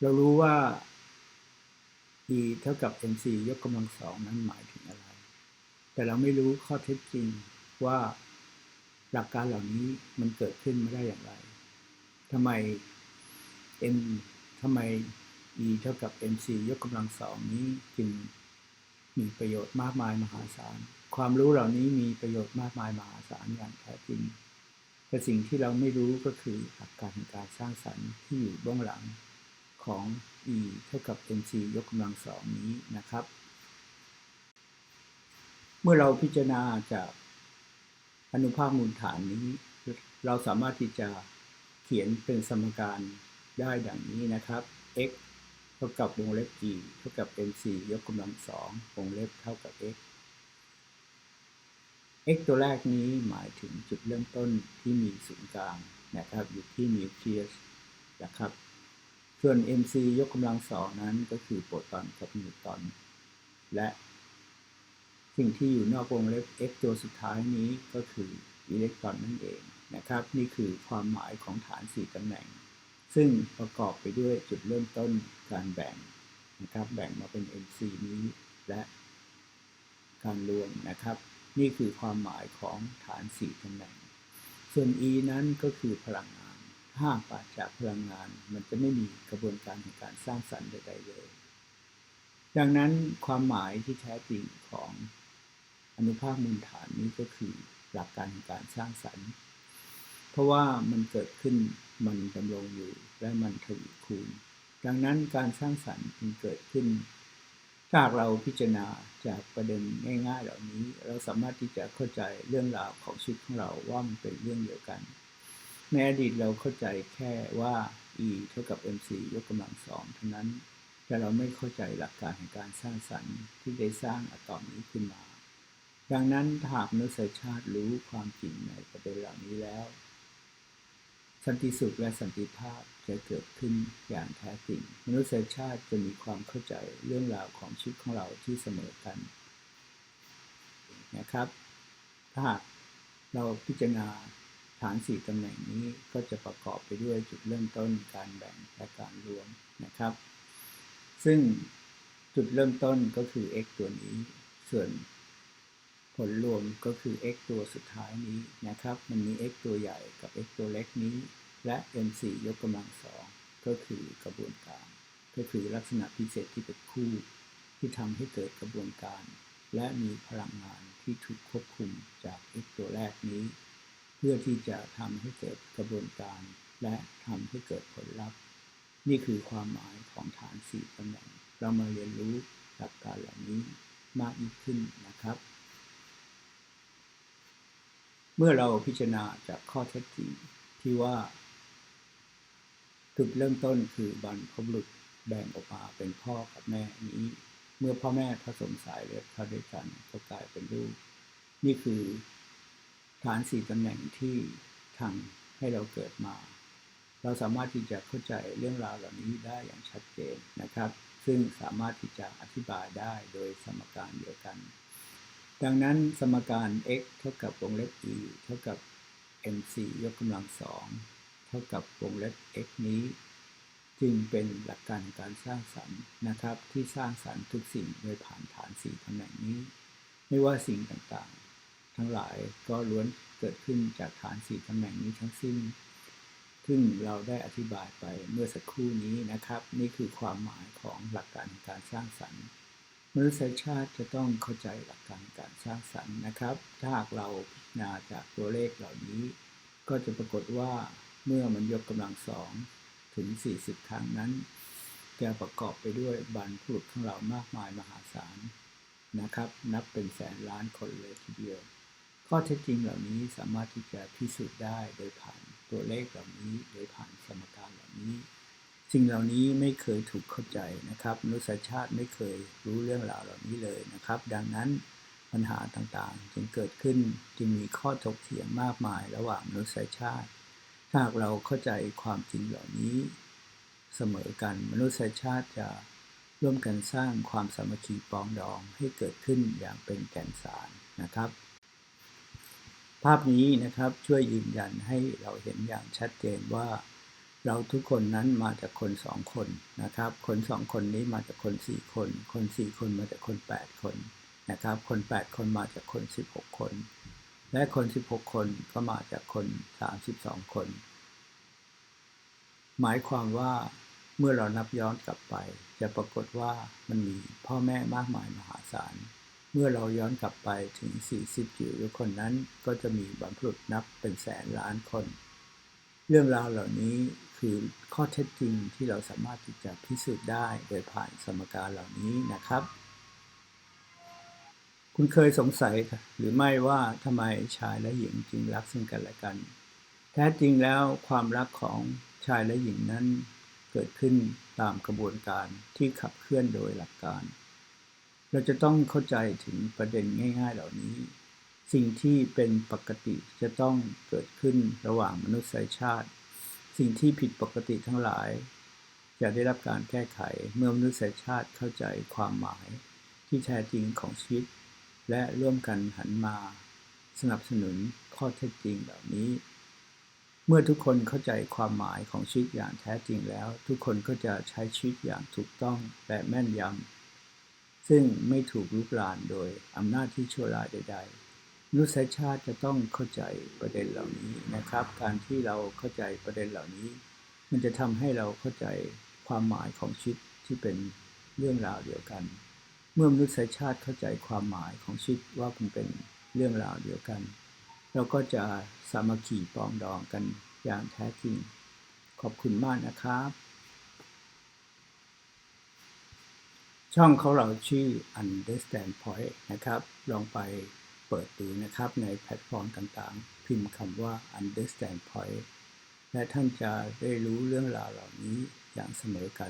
เรารู้ว่า e เท่ากับ mc ยกกำลังสองนั้นหมายถึงอะไร แต่เราไม่รู้ข้อเท็จจริงว่าหลักการเหล่านี้มันเกิดขึ้นมาได้อย่างไรทำไม m ทำไม e เท่ากับ mc ยกกำลังสองนี้จึงมีประโยชน์มากมายมหาศาล ความรู้เหล่านี้มีประโยชน์มากมายมหาศาลอย่างแท้จริง แต่สิ่งที่เราไม่รู้ก็คือหลักการการสร้างสรรค์ที่อยู่เบื้องหลัง ของ e เท่ากับ mc ยกกำลังสองนี้นะครับ เมื่อเราพิจารณาจากอนุภาคมูลฐานนี้ เราสามารถที่จะเขียนเป็นสมการได้ดังนี้นะครับ x เท่ากับวงเล็บ g เท่ากับ mc ยกกำลังสองวงเล็บเท่ากับ x x ตัวแรกนี้หมายถึงจุดเริ่มต้นที่มีศูนย์กลางนะครับ อยู่ที่นิวเคลียสนะครับ ส่วน mc ยกกำลังสองนั้นก็คือโปรตอนกับนิวตรอน และสิ่งที่อยู่นอกวงเล็บ x ตัวสุดท้ายนี้ก็คืออิเล็กตรอนนั่นเองนะครับ นี่คือความหมายของฐาน 4ตำแหน่ง ซึ่งประกอบไปด้วยจุดเริ่มต้นการแบ่งนะครับ แบ่งมาเป็น mc นี้และการรวมนะครับ นี่คือความหมายของฐาน 4ตำแหน่ง ส่วน e นั้นก็คือพลังงาน ถ้าปราศจากพลังงาน มันจะไม่มีกระบวนการในการสร้างสรรค์ใดๆเลย ดังนั้นความหมายที่แท้จริงของอนุภาคมูลฐานนี้ก็คือหลักการการสร้างสรรค์ เพราะว่ามันเกิดขึ้นมันดำรงอยู่และมันทวีคูณ ดังนั้นการสร้างสรรค์จึงเกิดขึ้นถ้าเราพิจารณาจากประเด็นง่ายๆเหล่านี้ เราสามารถที่จะเข้าใจเรื่องราวของชีวิตของเราว่ามันเป็นเรื่องเดียวกัน ในอดีตเราเข้าใจแค่ว่า e เท่ากับ mc ยกกำลังสองเท่านั้น แต่เราไม่เข้าใจหลักการแห่งการสร้างสรรค์ที่ได้สร้างอะตอมนี้ขึ้นมา ดังนั้นหากมนุษยชาติรู้ความจริงในประเด็นเหล่านี้แล้ว สันติสุขและสันติภาพจะเกิดขึ้นอย่างแท้จริง มนุษยชาติจะมีความเข้าใจเรื่องราวของชีวิตของเราที่เสมอกันนะครับ ถ้าหากเราพิจารณา ฐานสี่ตำแหน่งนี้ก็จะประกอบไปด้วยจุดเริ่มต้นการแบ่งและการรวมนะครับ ซึ่งจุดเริ่มต้นก็คือ x ตัวนี้ ส่วนผลรวมก็คือ x ตัวสุดท้ายนี้นะครับ มันมี x ตัวใหญ่กับ x ตัวเล็กนี้ และ m4 ยกกำลังสองก็คือกระบวนการ ก็คือลักษณะพิเศษที่เป็นคู่ที่ทำให้เกิดกระบวนการ และมีพลังงานที่ถูกควบคุมจาก x ตัวแรกนี้ เพื่อที่จะทำให้เกิดกระบวนการ และทำให้เกิดผลลัพธ์ นี่คือความหมายของฐาน4ตำแหน่ง เรามาเรียนรู้หลักการเหล่านี้มากยิ่งขึ้นนะครับ เมื่อเราพิจารณาจากข้อเท็จจริงที่ว่าจุดเริ่มต้นคือบรรพบุรุษแบ่งออกมาเป็นพ่อกับแม่นี้ เมื่อพ่อแม่ผสมสายเลือดเข้าด้วยกันก็กลายเป็นลูก นี่คือ ฐานสี่ตำแหน่งที่ทำให้เราเกิดมา เราสามารถที่จะเข้าใจเรื่องราวเหล่านี้ได้อย่างชัดเจนนะครับ ซึ่งสามารถที่จะอธิบายได้โดยสมการเดียวกัน ดังนั้นสมการ x เท่ากับวงเล็บ e เท่ากับ mc ยกกำลังสองเท่ากับวงเล็บ x นี้ จึงเป็นหลักการการสร้างสรรค์นะครับ ที่สร้างสรรค์ทุกสิ่งโดยผ่านฐานสี่ตำแหน่งนี้ ไม่ว่าสิ่งต่างๆ ทั้งหลายก็ล้วนเกิดขึ้นจากฐานสี่ตำแหน่งนี้ทั้งสิ้น ซึ่งเราได้อธิบายไปเมื่อสักครู่นี้นะครับ นี่คือความหมายของหลักการการสร้างสรรค์มนุษยชาติจะต้องเข้าใจหลักการการสร้างสรรค์นะครับ ถ้าหากเราพิจารณาจากตัวเลขเหล่านี้ ก็จะปรากฏว่าเมื่อมันยกกำลังสองถึง 40 ครั้งนั้นจะประกอบไปด้วยบรรพุรุษของเรามากมายมหาศาลนะครับ นับเป็นแสนล้านคนเลยทีเดียว ข้อเท็จจริงเหล่านี้สามารถที่จะพิสูจน์ได้โดยผ่านตัวเลขเหล่านี้ โดยผ่านสมการเหล่านี้ สิ่งเหล่านี้ไม่เคยถูกเข้าใจนะครับมนุษยชาติไม่เคยรู้เรื่องราวเหล่านี้เลยนะครับ ดังนั้นปัญหาต่างๆ จึงเกิดขึ้นจึงมีข้อถกเถียงมากมายระหว่างมนุษยชาติ ถ้าหากเราเข้าใจความจริงเหล่านี้ เสมอกันมนุษยชาติจะร่วมกันสร้างความสามัคคีปองดองให้เกิดขึ้นอย่างเป็นแก่นสารนะครับ ภาพนี้นะครับช่วยยืนยันให้เราเห็นอย่างชัดเจนว่า เราทุกคนนั้นมาจากคนสองคนนะครับ คนสองคนนี้มาจากคนสี่คน คนสี่คนมาจากคนแปดคนนะครับ คนแปดคนมาจากคนสิบหกคน และคนสิบหกคนก็มาจากคนสามสิบสองคน หมายความว่าเมื่อเรานับย้อนกลับไป จะปรากฏว่ามันมีพ่อแม่มากมายมหาศาล เมื่อเราย้อนกลับไปถึง 40จิ๋วคนนั้นก็จะมีบรรพบุรุษนับเป็นแสนล้านคน เรื่องราวเหล่านี้คือข้อเท็จจริงที่เราสามารถที่จะพิสูจน์ได้โดยผ่านสมการเหล่านี้นะครับ คุณเคยสงสัยหรือไม่ว่าทำไมชายและหญิงจึงรักซึ่งกันและกัน แท้จริงแล้วความรักของชายและหญิงนั้นเกิดขึ้นตามกระบวนการที่ขับเคลื่อนโดยหลักการ เราจะต้องเข้าใจถึงประเด็นง่าย ๆ เหล่านี้ สิ่งที่เป็นปกติจะต้องเกิดขึ้นระหว่างมนุษยชาติ สิ่งที่ผิดปกติทั้งหลาย จะได้รับการแก้ไขเมื่อมนุษยชาติเข้าใจความหมายที่แท้จริงของชีวิต และร่วมกันหันมา สนับสนุนข้อเท็จจริงเหล่านี้ เมื่อทุกคนเข้าใจความหมายของชีวิตอย่างแท้จริงแล้ว ทุกคนก็จะใช้ชีวิตอย่างถูกต้องและแม่นยำ ซึ่งไม่ถูกลุกลานโดยอำนาจที่ชั่วร้ายใด ๆ มนุษยชาติจะต้องเข้าใจประเด็นเหล่านี้นะครับ การที่เราเข้าใจประเด็นเหล่านี้ มันจะทำให้เราเข้าใจความหมายของชีวิตที่เป็นเรื่องราวเดียวกัน เมื่อมนุษยชาติเข้าใจความหมายของชีวิตว่ามันเป็นเรื่องราวเดียวกัน เราก็จะสามัคคีปองดองกันอย่างแท้จริง ขอบคุณมากนะครับ ช่องของเราชื่อ Understand Point นะครับ ลองไปเปิดดูนะครับในแพลตฟอร์มต่างๆ พิมพ์คำว่า Understand Point และท่านจะได้รู้เรื่องราวเหล่านี้อย่างเสมอกัน